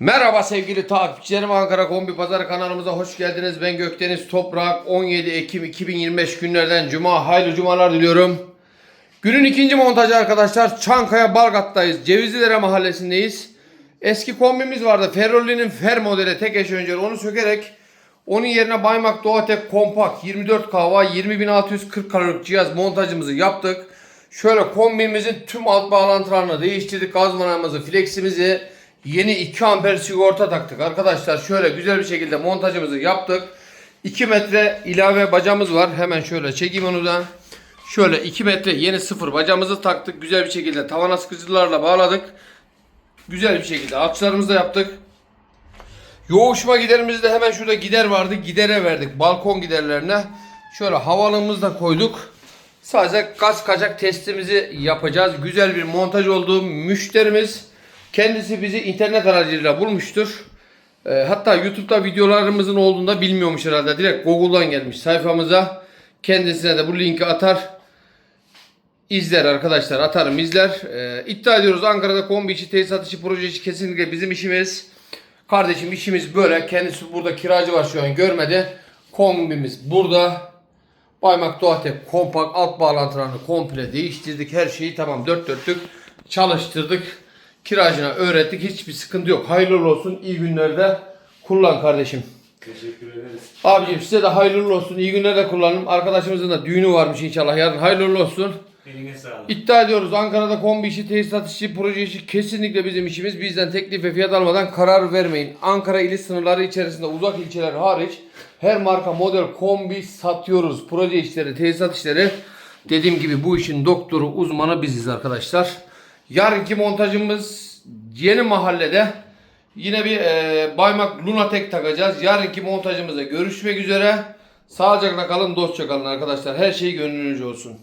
Merhaba sevgili takipçilerim Ankara Kombi Pazarı kanalımıza hoş geldiniz. Ben Gökdeniz Toprak 17 Ekim 2025 günlerden Cuma hayırlı cumalar diliyorum. Günün ikinci montajı arkadaşlar Çankaya Balgat'tayız. Cevizlilere mahallesindeyiz. Eski kombimiz vardı. Ferroli'nin Fer modeli tek eş önceli onu sökerek onun yerine Baymak Doğatek Kompakt 24 kava 20640 kalorilik cihaz montajımızı yaptık. Şöyle kombimizin tüm alt bağlantılarını değiştirdik. Gazmanamızı, fleximizi, yeni 2 amper sigorta taktık. Arkadaşlar şöyle güzel bir şekilde montajımızı yaptık. 2 metre ilave bacamız var. Hemen şöyle çekeyim onu da. Şöyle 2 metre yeni sıfır bacamızı taktık. Güzel bir şekilde tavana sıkıcılarla bağladık. Güzel bir şekilde alçılarımızı da yaptık. Yoğuşma giderimizi de hemen şurada gider vardı. Gidere verdik. Balkon giderlerine. Şöyle havalığımızı da koyduk. Sadece gaz kaçak testimizi yapacağız. Güzel bir montaj oldu. Müşterimiz kendisi bizi internet aracılığıyla bulmuştur. Ee, hatta YouTube'da videolarımızın olduğunda bilmiyormuş herhalde. Direkt Google'dan gelmiş sayfamıza. Kendisine de bu linki atar. İzler arkadaşlar atarım izler. Ee, iddia ediyoruz Ankara'da kombi içi tesisat içi proje içi kesinlikle bizim işimiz. Kardeşim işimiz böyle. Kendisi burada kiracı var şu an görmedi. Kombimiz burada. Baymak Doğatek kompakt alt bağlantılarını komple değiştirdik. Her şeyi tamam dört dörtlük çalıştırdık. Kiracına öğrettik. Hiçbir sıkıntı yok. Hayırlı olsun. İyi günlerde kullan kardeşim. Teşekkür ederiz. Abicim size de hayırlı olsun. İyi günlerde kullanın. Arkadaşımızın da düğünü varmış inşallah. Yarın hayırlı olsun. Eline sağlık. İddia ediyoruz Ankara'da kombi işi, tesisat işi, proje işi kesinlikle bizim işimiz. Bizden teklif ve fiyat almadan karar vermeyin. Ankara ili sınırları içerisinde uzak ilçeler hariç her marka model kombi satıyoruz. Proje işleri, tesisat işleri. Dediğim gibi bu işin doktoru, uzmanı biziz arkadaşlar. Yarınki montajımız yeni mahallede. Yine bir e, Baymak Lunatek takacağız. Yarınki montajımızda görüşmek üzere. Sağlıcakla kalın, dostça kalın arkadaşlar. Her şey gönlünüzce olsun.